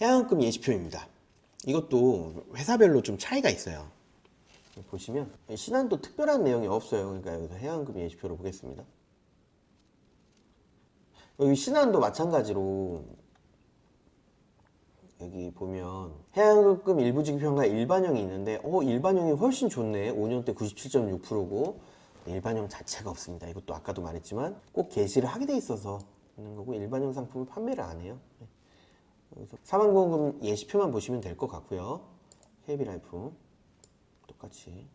해양급 예시표입니다. 이것도 회사별로 좀 차이가 있어요. 보시면 신한도 특별한 내용이 없어요. 그러니까 여기서 해양급 예시표를 보겠습니다. 여기 신한도 마찬가지로 여기 보면 해양급금 일부 지급형과 일반형이 있는데 어 일반형이 훨씬 좋네 5년 때 97.6%고 일반형 자체가 없습니다 이것도 아까도 말했지만 꼭 게시를 하게 돼 있어서 있는 거고 일반형 상품을 판매를 안 해요 네. 여기서 사망보험금 예시표만 보시면 될 것 같고요 KB라이프 똑같이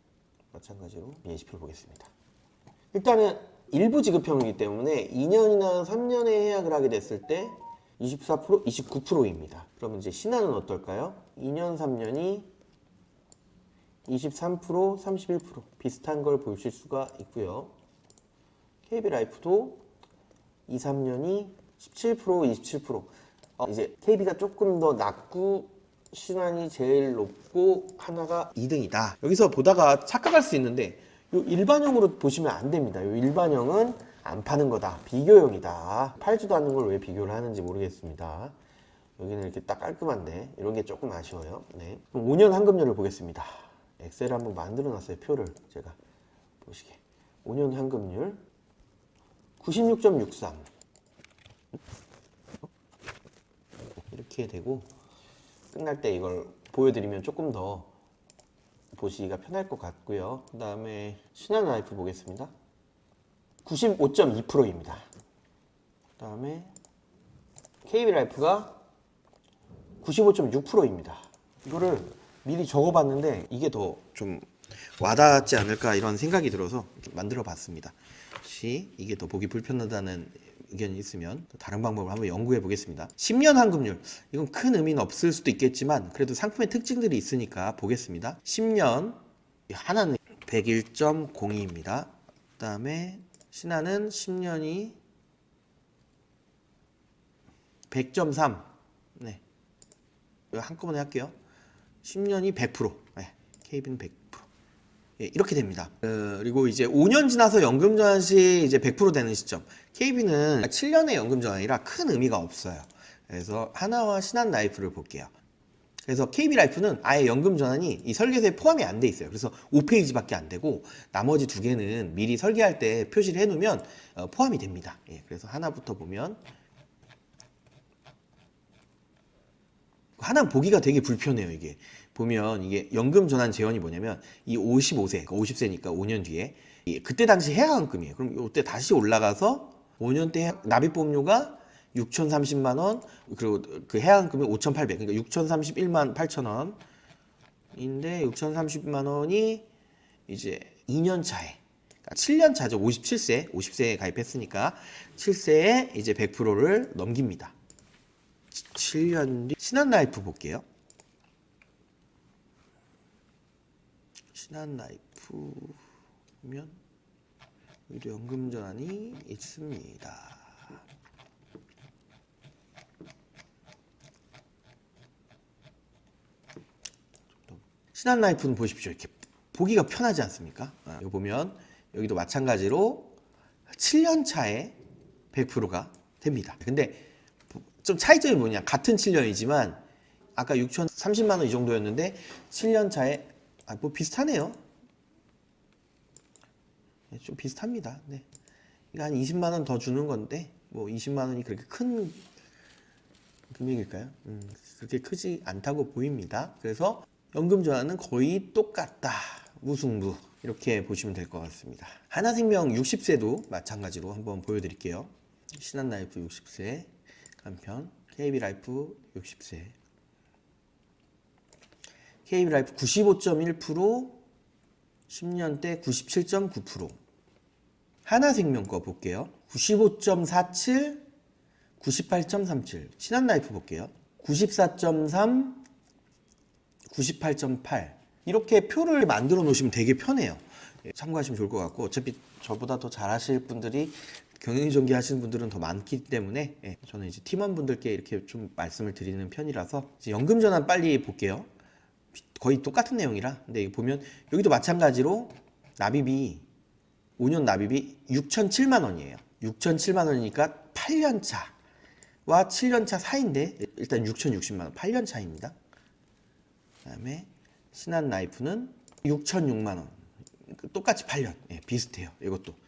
마찬가지로 예시표를 보겠습니다 일단은 일부 지급형이기 때문에 2년이나 3년에 해약을 하게 됐을 때 24%, 29%입니다. 그러면 이제 신한은 어떨까요? 2년, 3년이 23%, 31% 비슷한 걸 보실 수가 있고요. KB라이프도 2, 3년이 17%, 27%. 어, 이제 KB가 조금 더 낮고 신한이 제일 높고 하나가 2등이다. 여기서 보다가 착각할 수 있는데 요 일반형으로 보시면 안 됩니다. 요 일반형은 안 파는 거다. 비교용이다. 팔지도 않는 걸 왜 비교를 하는지 모르겠습니다. 여기는 이렇게 딱 깔끔한데 이런 게 조금 아쉬워요. 네. 그럼 5년 환급률을 보겠습니다. 엑셀 한번 만들어 놨어요. 표를 제가 보시게. 5년 환급률 96.63 이렇게 되고 끝날 때 이걸 보여드리면 조금 더 보시기가 편할 것 같고요. 그 다음에 신한 라이프 보겠습니다. 95.2%입니다. 그 다음에 KB 라이프가 95.6%입니다. 이거를 미리 적어봤는데 이게 더 좀 와닿지 않을까 이런 생각이 들어서 만들어 봤습니다. 이게 더 보기 불편하다는 의견이 있으면 또 다른 방법을 한번 연구해 보겠습니다. 10년 환급률 이건 큰 의미는 없을 수도 있겠지만 그래도 상품의 특징들이 있으니까 보겠습니다. 10년 하나는 101.02입니다. 그다음에 신한은 10년이 100.3. 네. 한꺼번에 할게요. 10년이 100%. 네. KB는 100%. 예, 이렇게 됩니다. 어, 그리고 이제 5년 지나서 연금 전환 시 이제 100% 되는 시점. KB는 7년의 연금 전환이라 큰 의미가 없어요. 그래서 하나와 신한 라이프를 볼게요. 그래서 KB 라이프는 아예 연금 전환이 이 설계서에 포함이 안 돼 있어요. 그래서 5페이지밖에 안 되고 나머지 두 개는 미리 설계할 때 표시를 해 놓으면 어, 포함이 됩니다. 예, 그래서 하나부터 보면 하나 보기가 되게 불편해요, 이게. 보면 이게 연금 전환 재원이 뭐냐면 이 55세, 50세니까 5년 뒤에 이 그때 당시 해약금이에요. 그럼 이때 다시 올라가서 5년 때 납입보험료가 6,030만 원 그리고 그 해약금이 5,800 그러니까 6,031만 8천 원인데 6,030만 원이 이제 2년 차에 그러니까 7년 차죠. 57세, 50세에 가입했으니까 7세에 이제 100%를 넘깁니다. 7년 뒤 신한라이프 볼게요. 신한라이프면 여기도 연금 전환이 있습니다. 신한라이프는 보십시오. 이렇게 보기가 편하지 않습니까? 아, 이거 보면 여기도 마찬가지로 7년 차에 100%가 됩니다. 근데 좀 차이점이 뭐냐? 같은 7년이지만 아까 6천 30만 원 이 정도였는데 7년 차에 아, 뭐 비슷하네요. 네, 좀 비슷합니다. 네. 이거 한 20만 원 더 주는 건데 뭐 20만 원이 그렇게 큰 금액일까요? 음, 그렇게 크지 않다고 보입니다. 그래서 연금 전환은 거의 똑같다. 무승부. 이렇게 보시면 될 것 같습니다. 하나생명 60세도 마찬가지로 한번 보여드릴게요. 신한라이프 60세 간편, KB라이프 60세, KB라이프 95.1%, 10년 때 97.9%. 하나생명 거 볼게요. 95.47, 98.37. 신한라이프 볼게요. 94.3, 98.8. 이렇게 표를 만들어 놓으시면 되게 편해요. 예, 참고하시면 좋을 것 같고 어차피 저보다 더 잘하실 분들이 경영전기 하시는 분들은 더 많기 때문에 예, 저는 이제 팀원분들께 이렇게 좀 말씀을 드리는 편이라서 연금 전환 빨리 볼게요. 거의 똑같은 내용이라 근데 보면 여기도 마찬가지로 납입이 5년 납입이 6,007만 원이에요. 6,007만 원이니까 8년 차와 7년 차 사이인데 일단 6,060만 원, 8년 차입니다. 그다음에 신한 라이프는 6,006만 원. 똑같이 8년. 예, 비슷해요. 이것도.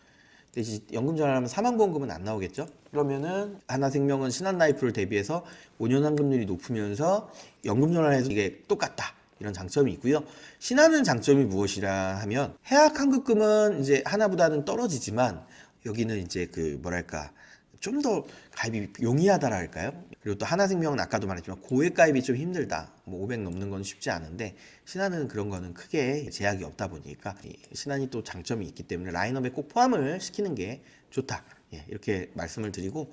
근데 연금 전환하면 사망보험금은 안 나오겠죠? 그러면은 하나생명은 신한라이프를 대비해서 5년 환급률이 높으면서 연금 전환해서 이게 똑같다. 이런 장점이 있고요. 신한은 장점이 무엇이라 하면 해약 환급금은 이제 하나보다는 떨어지지만 여기는 이제 그 뭐랄까 좀 더 가입이 용이하다랄까요? 그리고 또 하나생명은 아까도 말했지만 고액 가입이 좀 힘들다. 뭐 500 넘는 건 쉽지 않은데 신한은 그런 거는 크게 제약이 없다 보니까 이 신한이 또 장점이 있기 때문에 라인업에 꼭 포함을 시키는 게 좋다. 예, 이렇게 말씀을 드리고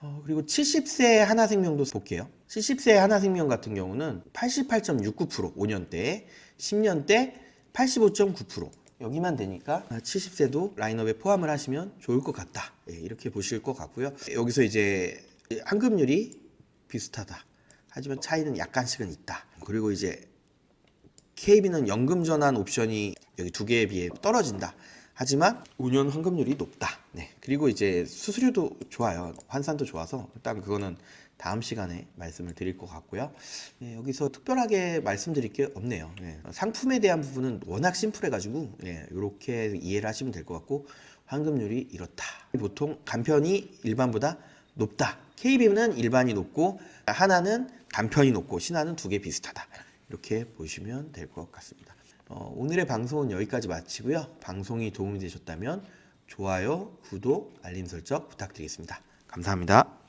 어, 그리고 70세 하나생명도 볼게요. 70세 하나생명 같은 경우는 88.69% 5년 대, 10년 대 85.9% 여기만 되니까 70세도 라인업에 포함을 하시면 좋을 것 같다. 예, 이렇게 보실 것 같고요. 여기서 이제 환급률이 비슷하다. 하지만 차이는 약간씩은 있다. 그리고 이제 KB는 연금 전환 옵션이 여기 두 개에 비해 떨어진다. 하지만 5년 환급률이 높다. 네. 그리고 이제 수수료도 좋아요. 환산도 좋아서 일단 그거는 다음 시간에 말씀을 드릴 것 같고요. 네, 여기서 특별하게 말씀드릴 게 없네요. 네. 상품에 대한 부분은 워낙 심플해가지고 네, 이렇게 이해를 하시면 될 것 같고 환급률이 이렇다. 보통 간편이 일반보다 높다. KB는 일반이 높고 하나는 간편이 높고 신한은 두개 비슷하다. 이렇게 보시면 될 것 같습니다. 어, 오늘의 방송은 여기까지 마치고요. 방송이 도움이 되셨다면 좋아요, 구독, 알림 설정 부탁드리겠습니다. 감사합니다.